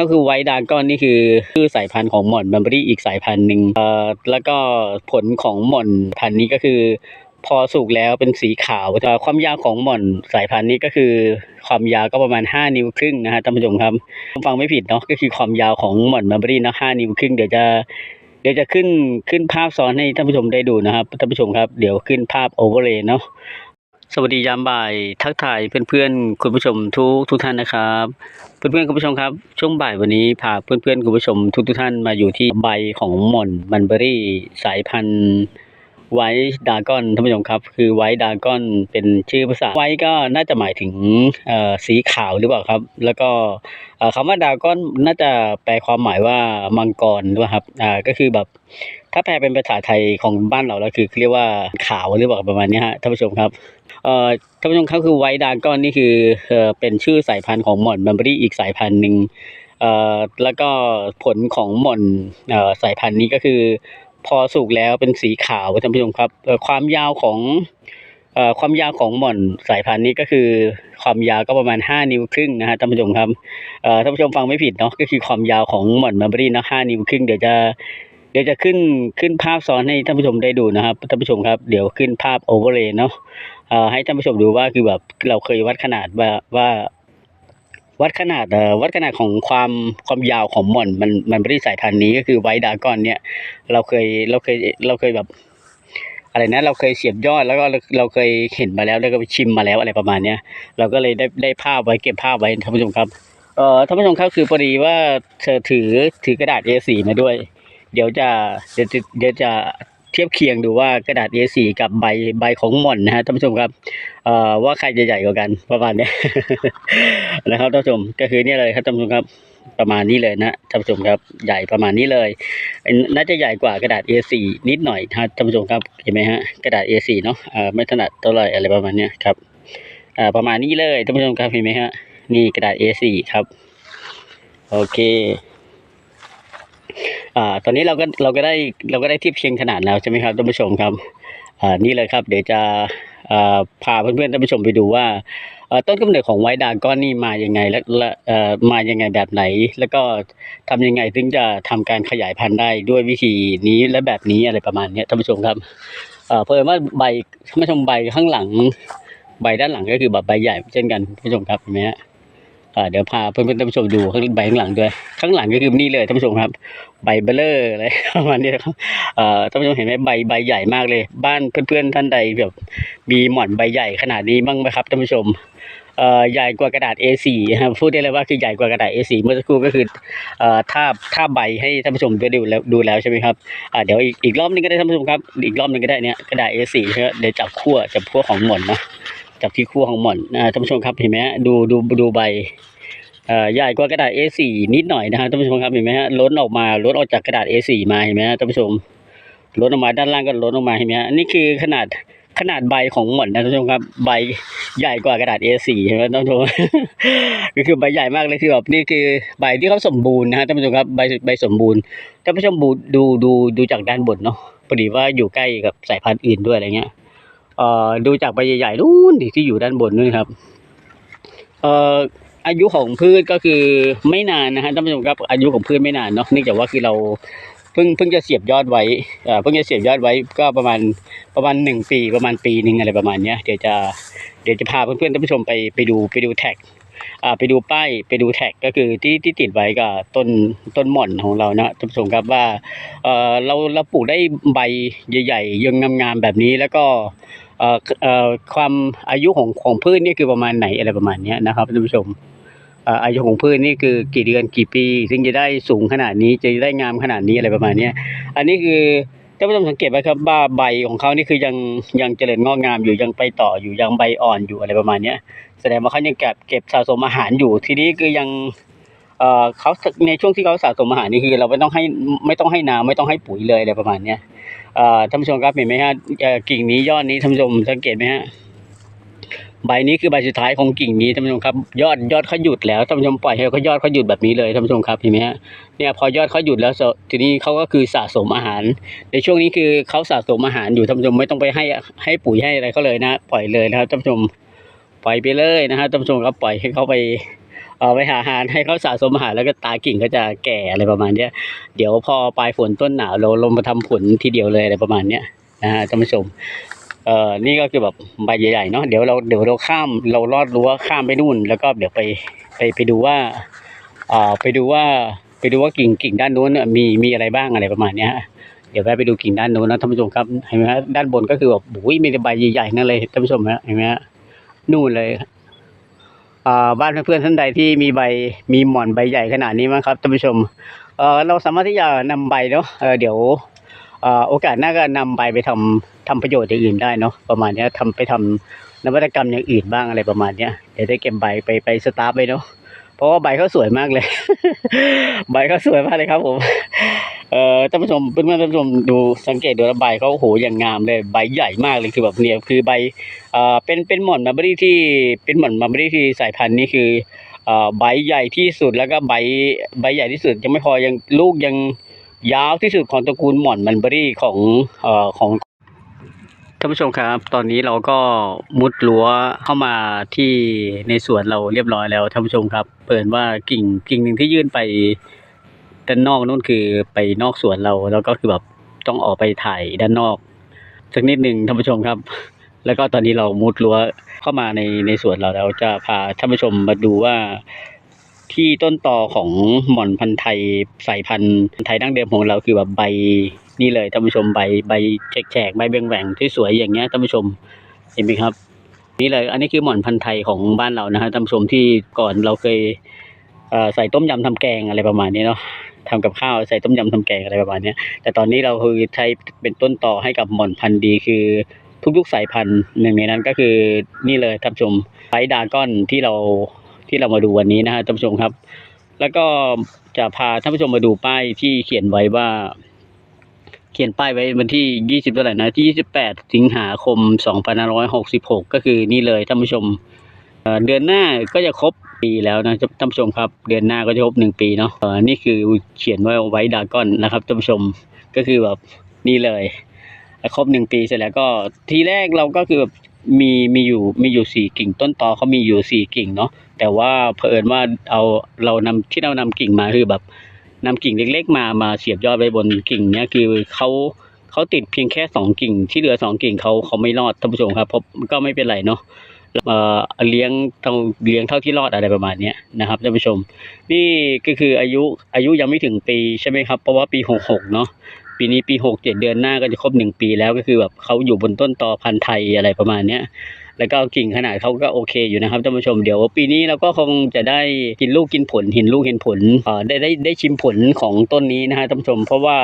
ก็คือไวท์ดากอนนี่คือคือสายพันธุ์ของหม่อนบัมเบอรี่อีกสายพันธุ์หนึ่งเอ่อแล้วก็ผลของหม่อนพันธุ์นี้ก็คือ พอสุกแล้วเป็นสีขาวแต่ความยาวของหม่อนสายพันธุ์นี้ก็คือ ความยาวก็ประมาณ 5 นิ้วครึ่งนะฮะท่านผู้ชมครับฟังไม่ผิดเนาะก็คือความยาวของหม่อนบัมเบอรี่นะ5นิ้วครึ่งเดี๋ยวจะเดี๋ยวจะขึ้นขึ้นภาพซ้อนให้ท่านผู้ชมได้ดูนะครับท่านผู้ชมครับ เดี๋ยวขึ้นภาพโอเวอร์เลยเนาะ สวัสดียามบ่ายทักทายเพื่อนๆคุณผู้ชมทุกทุกท่านนะครับ เพื่อนๆคุณผู้ชมครับ ช่วงบ่ายวันนี้พาเพื่อนๆคุณผู้ชมทุกทุกท่านมาอยู่ที่ใบของหม่อนมันเบอรี่ สายพันธุ์ ไวท์ดากอนท่านผู้ชมครับ คือไวท์ดากอนเป็นชื่อภาษาไวท์ก็น่าจะหมายถึงเอ่อสีขาวหรือเปล่าครับ แล้วก็เอ่อคำว่าดากอนน่าจะแปลความหมายว่ามังกรหรือเปล่าครับก็คือแบบถ้าแปลเป็นภาษาไทยของบ้านเราแล้วคือเรียกว่าขาวหรือเปล่าประมาณนี้ฮะท่านผู้ชมครับเอ่อท่านผู้ชมครับคือไวท์ดากอนนี่คือเอ่อเป็นชื่อสายพันธุ์ของหม่อนบัมเบอรี่อีกสายพันธุ์หนึ่งเอ่อแล้วก็ผลของหม่อนเอ่อสายพันธุ์นี้ก็คือ พอสุกแล้วเป็นสีขาวท่านผู้ชมครับความยาวของอความยาวของหม่อนสายพันธุ์นี้ก็คือความยาวก็ประมาณ 5 นิ้วครึ่งนะฮะท่านผู้ชมครับท่านผู้ชมฟังไม่ผิดเนาะก็คือความยาวของหม่อนมเบรีนะ5นิ้วครึ่งเดี๋ยวจะเดี๋ยวจะขึ้นขึ้นภาพซ้อนให้ท่านผู้ชมได้ดูนะครับท่านผู้ชมครับเดี๋ยวขึ้นภาพโอเวอร์เลยเนาะให้ท่านผู้ชมดูว่าคือแบบเราเคยวัดขนาดว่าว่า วัดขนาดเอ่อวัดขนาดของความความยาวของหม่อนมันมันไม่ได้สายพันธุ์นี้ก็คือไวดากอนเนี่ย เราเคยเราเคยเราเคยแบบอะไรนะเราเคยเสียบยอดแล้วก็เราเราเคยเห็นมาแล้วแล้วก็ไปชิมมาแล้วอะไรประมาณเนี้ยเราก็เลยได้ได้ภาพไว้เก็บภาพไว้ท่านผู้ชมครับเอ่อท่านผู้ชมครับคือพอดีว่าเธอถือถือกระดาษ A4 มาด้วย เดี๋ยวจะเดี๋ยวจะเดี๋ยวจะ เทียบเคียงดูว่ากระดาษ A4 กับใบใบของหม่อนนะฮะท่านผู้ชมครับเอ่อว่าใครจะใหญ่กว่ากันประมาณนี้นะครับท่านผู้ชมก็คือเนี่ยเลยครับท่านผู้ชมครับประมาณนี้เลยนะท่านผู้ชมครับใหญ่ประมาณนี้เลย น่าจะใหญ่กว่ากระดาษ A4 นิดหน่อยนะท่านผู้ชมครับเห็นไหมฮะกระดาษ A4 เนาะอ่าไม่ถนัดเท่าไหร่อะไรประมาณเนี้ยครับอ่าประมาณนี้เลยท่านผู้ชมครับเห็นไหมฮะนี่กระดาษ A4 ครับโอเค อ่าตอนนี้เราก็เราก็ได้เราก็ได้เทียบเคียงขนาดแล้วใช่ไหมครับท่านผู้ชมครับอ่านี่เลยครับ เดี๋ยวจะพาเพื่อนๆท่านผู้ชมไปดูว่าต้นกำเนิดของไวดาก้อนนี่มายังไงและและเอ่อมายังไงแบบไหน แล้วก็ทำยังไงถึงจะทำการขยายพันธุ์ได้ด้วยวิธีนี้และแบบนี้อะไรประมาณนี้ท่านผู้ชมครับเพิ่มว่าใบท่านผู้ชมใบข้างหลัง ใบด้านหลังก็คือแบบใบใหญ่เช่นกันท่านผู้ชมครับเห็นไหมฮะ เดี๋ยวพาเพื่อนๆท่านผู้ชมดูข้างใบข้างหลังด้วย ข้างหลังก็คือนี่เลยท่านผู้ชมครับ ใบเบลเลอร์อะไรประมาณนี้ครับเอ่อท่านผู้ชมเห็นไหมใบใบใหญ่มากเลย บ้านเพื่อนๆท่านใดแบบมีหมอนใบใหญ่ขนาดนี้บ้างไหมครับท่านผู้ชมเอ่อใหญ่กว่ากระดาษ A4 นะครับพูดได้เลยว่าคือใหญ่กว่ากระดาษ A4 เมื่อสักครู่ก็คือเอ่อถ้าถ้าใบให้ท่านผู้ชมได้ดูแล้วดูแล้วใช่ไหมครับอ่าเดี๋ยวอีกอีกรอบนึงก็ได้ท่านผู้ชมครับอีกรอบนึงก็ได้เนี่ยกระดาษ A4 เดี๋ยวจับขั้วจับขั้วของหมอนนะ จับที่ขั้วของหมอนอ่าท่านผู้ชมครับเห็นไหมฮะดูดูดูใบใหญ่กว่ากระดาษ A4 นิดหน่อยนะครับท่านผู้ชมครับเห็นไหมฮะล้นออกมาล้นออกจากกระดาษ A4 มาเห็นไหมฮะท่านผู้ชมล้นออกมาด้านล่างก็ล้นออกมาเห็นไหมฮะนี่คือขนาดขนาดใบของหม่อนนะท่านผู้ชมครับใบใหญ่กว่ากระดาษ A4 เห็นไหมท่านผู้ชมก็คือใบใหญ่มากเลยคือแบบนี่คือใบที่เขาสมบูรณ์นะฮะท่านผู้ชมครับใบใบสมบูรณ์ท่านผู้ชมดูดูดูดูจากด้านบนเนาะพอดีว่าอยู่ใกล้กับสายพันธุ์อื่นด้วยอะไรเงี้ย เอ่อดูจากใบใหญ่ๆนู่นที่อยู่ด้านบนนู่นครับเอ่ออายุของพืชก็คือไม่นานนะฮะท่านผู้ชมครับอายุของพืชไม่นานเนาะเนื่องจากว่าคือเราเพิ่งเพิ่งจะเสียบยอดไว้เอ่อเพิ่งจะเสียบยอดไว้ก็ประมาณประมาณหนึ่งปีประมาณปีหนึ่งอะไรประมาณเนี้ยเดี๋ยวจะเดี๋ยวจะพาเพื่อนๆท่านผู้ชมไปไปดูไปดูแท็กอ่าไปดูป้ายไปดูแท็กก็คือที่ที่ติดไว้กับต้นต้นหม่อนของเรานะท่านผู้ชมครับว่าเอ่อเราเราปลูกได้ใบใหญ่ๆยังงามๆแบบนี้แล้วก็ ความอายุของของพืชนี่คือประมาณไหนอะไรประมาณนี้นะครับท่านผู้ชมอายุของพืชนี่คือกี่เดือนกี่ปีถึงจะได้สูงขนาดนี้จะได้งามขนาดนี้อะไรประมาณนี้อันนี้คือท่านผู้ชมสังเกตไหมครับว่าใบของเขานี่คือยังยังเจริญงอกงามอยู่ยังไปต่ออยู่ยังใบอ่อนอยู่อะไรประมาณนี้แสดงว่าเขายังเก็บเก็บสะสมอาหารอยู่ทีนี้คือยังเขาในช่วงที่เขาสะสมอาหารนี่คือเราไม่ต้องให้ไม่ต้องให้น้ำไม่ต้องให้ปุ๋ยเลยอะไรประมาณนี้ ท่านผู้ชมครับเห็นไหมฮะกิ่งนี้ยอดนี้ท่านผู้ชมสังเกตไหมฮะใบนี้คือใบสุดท้ายของกิ่งนี้ท่านผู้ชมครับ ยอดยอดเขาหยุดแล้วท่านผู้ชมปล่อยให้เขายอดเขาหยุดแบบนี้เลยท่านผู้ชมครับเห็นไหมฮะเนี่ยพอยอดเขาหยุดแล้วสทีนี้เขาก็คือสะสมอาหาร ในช่วงนี้คือเขาสะสมอาหารอยู่ท่านผู้ชมไม่ต้องไปให้ให้ปุ๋ยให้อะไรเขาเลยนะ ปล่อยเลยนะครับท่านผู้ชมปล่อยไปเลยนะฮะท่านผู้ชมครับปล่อยให้เขาไป เอาไปหาอาหารให้เขาสะสมอาหารแล้วก็ตากิ่งก็จะแก่อะไรประมาณเนี้ยเดี๋ยวพอปลายฝนต้นหนาวเราลงมาทำผลทีเดียวเลยอะไรประมาณเนี้ยนะฮะท่านผู้ชมเอ่อนี่ก็คือแบบใบใหญ่ๆเนาะเดี๋ยวเราเดี๋ยวเราข้ามเราลอดรั้วข้ามไปนู่น แล้วก็เดี๋ยวไปไปไปดูว่าเอ่าไปดูว่าไปดูว่ากิ่งกิ่งด้านนู้นเนี่ยมีมีอะไรบ้างอะไรประมาณเนี้ยเดี๋ยวแวะไปดูกิ่งด้านนู้นนะท่านผู้ชมครับเห็นไหมฮะด้านบนก็คือแบบโอ้ยมีแต่ใบใหญ่ๆนั่นเลยท่านผู้ชมฮะเห็นไหมฮะนู่นเลย บ้านเพื่อนๆท่านใดที่มีใบมีหม่อนใบใหญ่ขนาดนี้มั้งครับท่านผู้ชมเอ่อเราสามารถที่จะนำใบเนาะเเดี๋ยวอโอกาสหน้าก็นำใบไปทำทำประโยชน์อย่างอื่นได้เนาะประมาณนี้ยทำไปทำนวัตกรรมอย่างอื่นบ้างอะไรประมาณเนี้ยเดี๋ยวได้เก็บใบไปไปสตาร์ไปเนาะเพราะว่าใบเขาสวยมากเลย ใบเขาสวยมากเลยครับผม เอ่อท่านผู้ชมเพื่อนๆท่านผู้ชมดูสังเกตดูแล้วใบเขาโอ้โหอย่างงามเลยใบใหญ่มากเลยคือแบบเนี่ยคือใบเอ่อเป็นเป็นหม่อนมาร์บรี่ที่เป็นหม่อนมาร์บรี่ที่สายพันธุ์นี้คือเอ่อใบใหญ่ที่สุดแล้วก็ใบใบใหญ่ที่สุดยังไม่พอยังลูกยังยาวที่สุดของตระกูลหม่อนมันเบอรี่ของเอ่อของท่านผู้ชมครับ ตอนนี้เราก็มุดรั้วเข้ามาที่ในสวนเราเรียบร้อยแล้วท่านผู้ชมครับ เปิดว่ากิ่งกิ่งหนึ่งที่ยื่นไป ด้านนอกนู่นคือไปนอกสวนเราแล้วก็คือแบบต้องออกไปถ่ายด้านนอกสักนิดหนึ่งท่านผู้ชมครับ แล้วก็ตอนนี้เรามุดรั้วเข้ามาในในสวนเราแล้วจะพาท่านผู้ชมมาดูว่าที่ต้นตอของหม่อนพันธุ์ไทยสายพันธุ์ไทยดั้งเดิมของเราคือแบบใบนี่เลยท่านผู้ชมใบใบแฉกๆใบแหว่งที่สวยอย่างเงี้ยท่านผู้ชมเห็นไหมครับ นี่เลยอันนี้คือหม่อนพันธุ์ไทยของบ้านเรานะฮะท่านผู้ชมที่ก่อนเราเคยใส่ต้มยำทำแกงอะไรประมาณนี้เนาะ ทำกับข้าวใส่ต้มยำทำแกงอะไรประมาณนี้แต่ตอนนี้เราคือใช้เป็นต้นต่อให้กับหม่อนพันธุ์ดีคือทุกๆสายพันธุ์หนึ่งในนั้นก็คือนี่เลยท่านผู้ชมไฟดากอนที่เราที่เรามาดูวันนี้นะฮะท่านผู้ชมครับ แล้วก็จะพาท่านผู้ชมมาดูป้ายที่เขียนไว้ว่า เขียนป้ายไว้วันที่ยี่สิบเท่าไหร่นะที่ยี่สิบแปดสิงหาคมสองพันห้าร้อยหกสิบหกก็คือนี่เลยท่านผู้ชมเดือนหน้าก็จะครบ ปีแล้วนะท่านผู้ชมครับ เดือนหน้าก็จะครบหนึ่งปีเนาะเออนี่คือเขียนไว้ไว้ดาก้อนนะครับท่านผู้ชมก็คือแบบนี่เลยครบหนึ่งปีเสร็จแล้วก็ทีแรกเราก็คือแบบมีมีอยู่มีอยู่สี่กิ่งต้นตอเขามีอยู่สี่กิ่งเนาะแต่ว่าเผอิญว่าเอาเรานำที่เรานำกิ่งมาคือแบบนำกิ่งเล็กๆ มามาเสียบยอดไว้บนกิ่งเนี้ยคือเขาเขาติดเพียงแค่สองกิ่งที่เหลือสองกิ่งเขาเขาไม่รอดท่านผู้ชมครับเพราะก็ไม่เป็นไรเนาะ เอ่อเลี้ยงเท่าเลี้ยงเท่าที่รอดอะไรประมาณเนี้ยนะครับท่านผู้ชม นี่ก็คืออายุอายุยังไม่ถึงปีใช่ไหมครับ เพราะว่าปีหกหกเนาะปีนี้ปีหกเจ็ดเดือนหน้าก็จะครบหนึ่งปีแล้วก็คือแบบเขาอยู่บนต้นตอพันธุ์ไทยอะไรประมาณเนี้ยแล้วก็กิ่งขนาดเขาก็โอเคอยู่นะครับท่านผู้ชมเดี๋ยว ปีนี้เราก็คงจะได้กินลูกกินผลเห็นลูกเห็นผลเออได้ได้ได้ชิมผลของต้นนี้นะฮะท่านผู้ชมเพราะว่า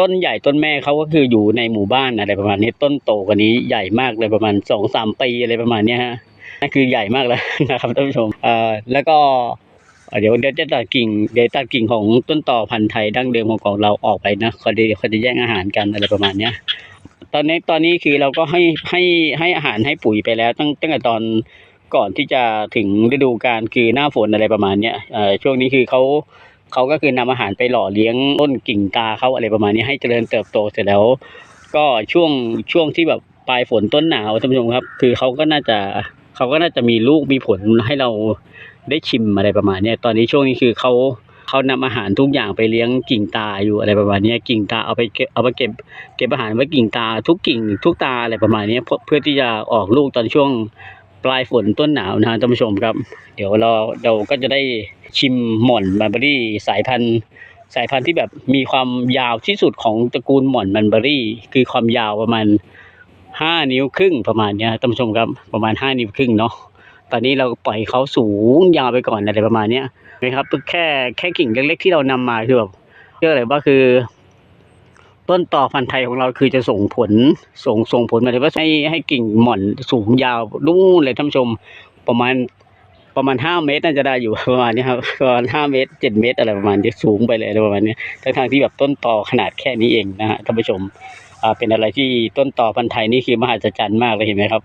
ต้นใหญ่ต้นแม่เขาก็คืออยู่ในหมู่บ้านอะไรประมาณนี้ต้นโตกว่านี้ใหญ่มากเลยประมาณสองสามปีอะไรประมาณนี้ฮะนั่นคือใหญ่มากแล้วนะครับท่านผู้ชมเอ่อแล้วก็เดี๋ยวเดี๋ยวจะตัดกิ่งเดี๋ยวตัดกิ่งของต้นต่อพันธุ์ไทยดั้งเดิมของของเราออกไปนะเขาจะเขาจะแย่งอาหารกันอะไรประมาณเนี้ยตอนนี้ตอนนี้คือเราก็ให้ให้ให้อาหารให้ปุ๋ยไปแล้วตั้งตั้งแต่ตอนก่อนที่จะถึงฤดูกาลคือหน้าฝนอะไรประมาณเนี้ยเอ่อช่วงนี้คือเขา เขาก็คือนำอาหารไปหล่อเลี้ยงต้นกิ่งตาเขาอะไรประมาณนี้ให้เจริญเติบโตเสร็จแล้ว ก็ช่วงช่วงที่แบบปลายฝนต้นหนาวท่านผู้ชมครับ คือเขาก็น่าจะเขาก็น่าจะมีลูกมีผลให้เราได้ชิมอะไรประมาณนี้ตอนนี้ช่วงนี้คือเขาเขานำอาหารทุกอย่างไปเลี้ยงกิ่งตาอยู่อะไรประมาณนี้กิ่งตาเอาไปเก็บเอาไปเก็บ เก็บอาหารไว้กิ่งตาทุกกิ่ง ทุกตาอะไรประมาณนี้เพื่อเพื่อที่จะออกลูกตอนช่วงปลายฝนต้นหนาวนะฮะท่านผู้ชมครับ เดี๋ยวเราเราก็จะได้ ชิมหม่อนมันเบอรี่ สายพันธุ์ สายพันธุ์ที่แบบมีความยาวที่สุดของตระกูลหม่อนมันเบอรี่ คือความยาวประมาณห้านิ้วครึ่งประมาณเนี้ยท่านผู้ชมครับประมาณห้านิ้วครึ่งเนาะตอนนี้เราปล่อยเขาสูงยาวไปก่อนอะไรประมาณเนี้ยนะครับแค่แค่กิ่งเล็กๆที่เรานำมาคือแบบเรียกอะไรว่าคือ ต้นต่อพันธุ์ไทยของเราคือจะส่งผลส่งส่งผลมายถึงว่าให้ให้กิ่งหม่อนสูงยาวนู่นเลยท่านผู้ชมประมาณ ประมาณห้าเมตรน่าจะได้อยู่ประมาณนี้ครับประมาณห้าเมตรเจ็ดเมตรอะไรประมาณนี้สูงไปเลยประมาณนี้ทั้งทางที่แบบต้นต่อขนาดแค่นี้เองนะฮะท่านผู้ชมอ่าเป็นอะไรที่ต้นต่อพันธุ์ไทยนี่คือมหัศจรรย์มากเลยเห็นไหมครับ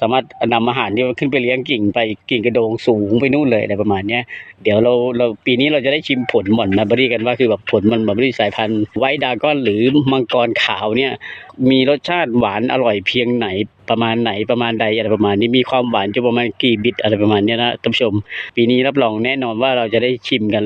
สามารถนำอาหารที่ขึ้นไปเลี้ยงกิ่งไปกิ่งกระโดงสูงไปนู่นเลยอะไรประมาณเนี้ยเดี๋ยวเราเราปีนี้เราจะได้ชิมผลหม่อนมาบรี่กันว่าคือแบบผลมันมาบรี่สายพันธุ์ไวดาก้อนหรือมังกรขาวเนี่ยมีรสชาติหวานอร่อยเพียงไหนประมาณไหนประมาณใดอะไรประมาณนี้มีความหวานจะประมาณกี่บิตอะไรประมาณเนี้ยนะท่านผู้ชม ปีนี้รับรองแน่นอนว่าเราจะได้ชิมกัน